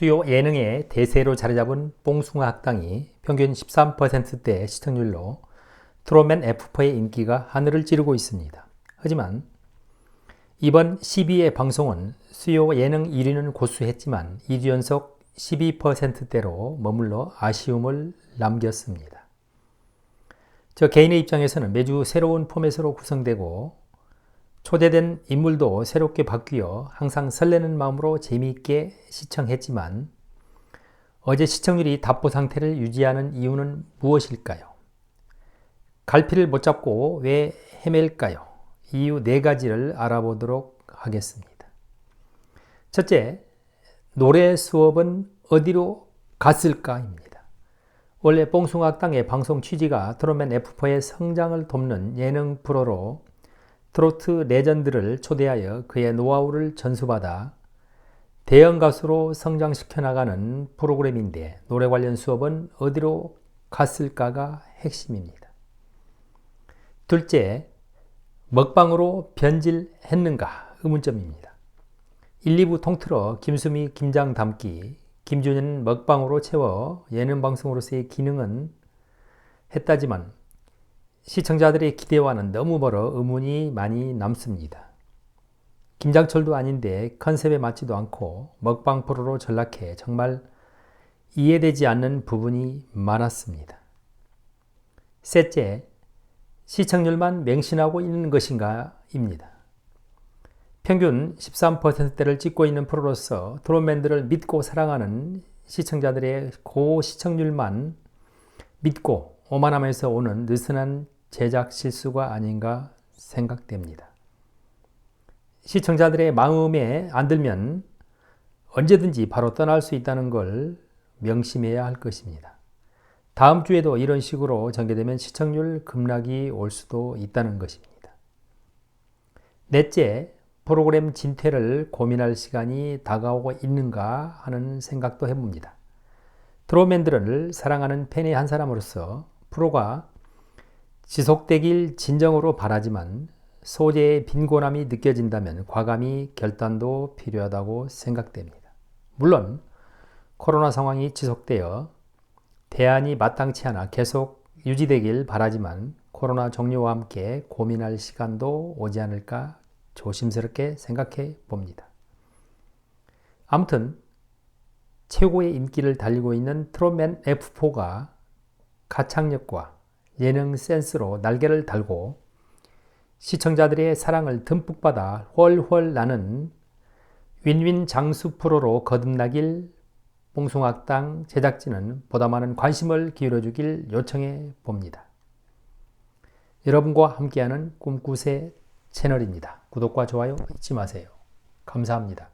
수요 예능의 대세로 자리잡은 뽕숭아 학당이 평균 13%대 시청률로 트롯맨 F4의 인기가 하늘을 찌르고 있습니다. 하지만 이번 12회 방송은 수요 예능 1위는 고수했지만 2주 연속 12%대로 머물러 아쉬움을 남겼습니다. 저 개인의 입장에서는 매주 새로운 포맷으로 구성되고 초대된 인물도 새롭게 바뀌어 항상 설레는 마음으로 재미있게 시청했지만 어제 시청률이 답보 상태를 유지하는 이유는 무엇일까요? 갈피를 못 잡고 왜 헤맬까요? 이유 네 가지를 알아보도록 하겠습니다. 첫째, 노래 수업은 어디로 갔을까입니다. 원래 뽕숭악당의 방송 취지가 트롯맨 F4의 성장을 돕는 예능 프로로 트로트 레전드를 초대하여 그의 노하우를 전수받아 대형 가수로 성장시켜 나가는 프로그램인데 노래 관련 수업은 어디로 갔을까가 핵심입니다. 둘째, 먹방으로 변질했는가 의문점입니다. 1, 2부 통틀어 김수미, 김장 담기, 김준현 먹방으로 채워 예능 방송으로서의 기능은 했다지만 시청자들의 기대와는 너무 멀어 의문이 많이 남습니다. 김장철도 아닌데 컨셉에 맞지도 않고 먹방 프로로 전락해 정말 이해되지 않는 부분이 많았습니다. 셋째, 시청률만 맹신하고 있는 것인가 입니다. 평균 13%대를 찍고 있는 프로로서 드론맨들을 믿고 사랑하는 시청자들의 고 시청률만 믿고 오만함에서 오는 느슨한 제작 실수가 아닌가 생각됩니다. 시청자들의 마음에 안 들면 언제든지 바로 떠날 수 있다는 걸 명심해야 할 것입니다. 다음 주에도 이런 식으로 전개되면 시청률 급락이 올 수도 있다는 것입니다. 넷째, 프로그램 진퇴를 고민할 시간이 다가오고 있는가 하는 생각도 해봅니다. 드로맨들을 사랑하는 팬의 한 사람으로서 프로가 지속되길 진정으로 바라지만 소재의 빈곤함이 느껴진다면 과감히 결단도 필요하다고 생각됩니다. 물론 코로나 상황이 지속되어 대안이 마땅치 않아 계속 유지되길 바라지만 코로나 종료와 함께 고민할 시간도 오지 않을까 조심스럽게 생각해 봅니다. 아무튼 최고의 인기를 달리고 있는 트롯맨 F4가 가창력과 예능 센스로 날개를 달고 시청자들의 사랑을 듬뿍 받아 훨훨 나는 윈윈 장수 프로로 거듭나길 뽕숭악당 제작진은 보다 많은 관심을 기울여 주길 요청해 봅니다. 여러분과 함께하는 꿈꾸새 채널입니다. 구독과 좋아요 잊지 마세요. 감사합니다.